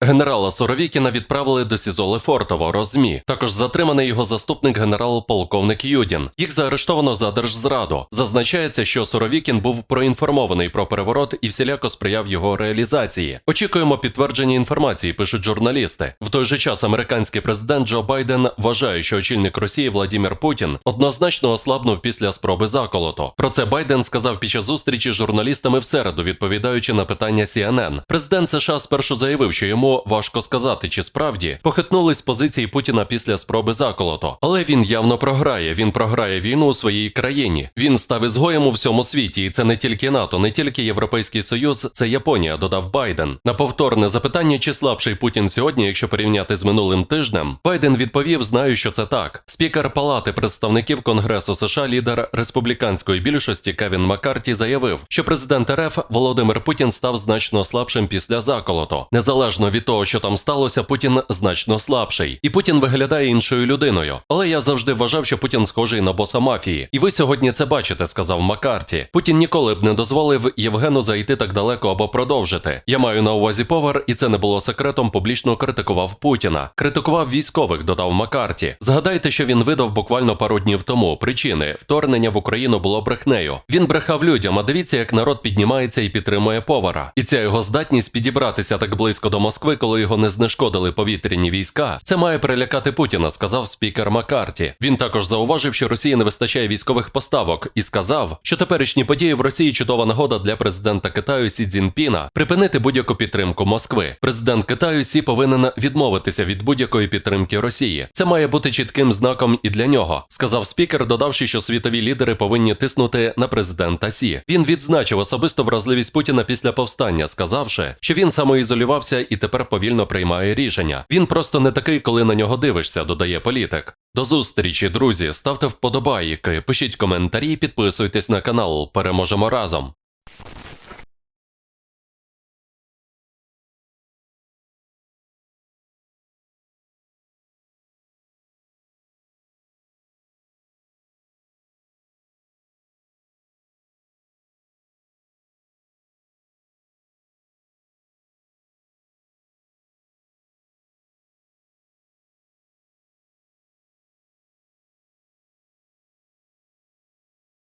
Генерала Суровікіна відправили до СІЗО Лефортово, Розмі. Також затриманий його заступник генерал-полковник Юдін. Їх заарештовано за держзраду. Зазначається, що Суровікін був проінформований про переворот і всіляко сприяв його реалізації. Очікуємо підтвердження інформації, пишуть журналісти. В той же час американський президент Джо Байден вважає, що очільник Росії Владімір Путін однозначно ослабнув після спроби заколоту. Про це Байден сказав під час зустрічі з журналістами в середу, відповідаючи на питання CNN. Президент США спершу заявив, що йому важко сказати, чи справді похитнулись позиції Путіна після спроби заколоту. Але він явно програє. Він програє війну у своїй країні. Він став ізгоєм у всьому світі, і це не тільки НАТО, не тільки Європейський Союз, це Японія, додав Байден. На повторне запитання, чи слабший Путін сьогодні, якщо порівняти з минулим тижнем, Байден відповів: знаю, що це так. Спікер Палати представників Конгресу США, лідер республіканської більшості Кевін Маккарті заявив, що президент РФ Володимир Путін став значно слабшим після заколоту. Незалежно від того, що там сталося, Путін значно слабший, і Путін виглядає іншою людиною. Але я завжди вважав, що Путін схожий на боса мафії. І ви сьогодні це бачите, сказав Маккарті. Путін ніколи б не дозволив Євгену зайти так далеко або продовжити. Я маю на увазі повар, і це не було секретом. Публічно критикував Путіна. Критикував військових, додав Маккарті. Згадайте, що він видав буквально пару днів тому. Причини вторгнення в Україну було брехнею. Він брехав людям. А дивіться, як народ піднімається і підтримує повара. І ця його здатність підібратися так близько до Москви, коли його не знешкодили повітряні війська. Це має перелякати Путіна, сказав спікер Маккарті. Він також зауважив, що Росії не вистачає військових поставок, і сказав, що теперішні події в Росії чудова нагода для президента Китаю Сі Цзіньпіна припинити будь-яку підтримку Москви. Президент Китаю Сі повинен відмовитися від будь-якої підтримки Росії. Це має бути чітким знаком і для нього, сказав спікер, додавши, що світові лідери повинні тиснути на президента Сі. Він відзначив особисту вразливість Путіна після повстання, сказавши, що він самоізолювався і тепер повільно приймає рішення. Він просто не такий, коли на нього дивишся, додає політик. До зустрічі, друзі. Ставте вподобайки, пишіть коментарі, підписуйтесь на канал. Переможемо разом.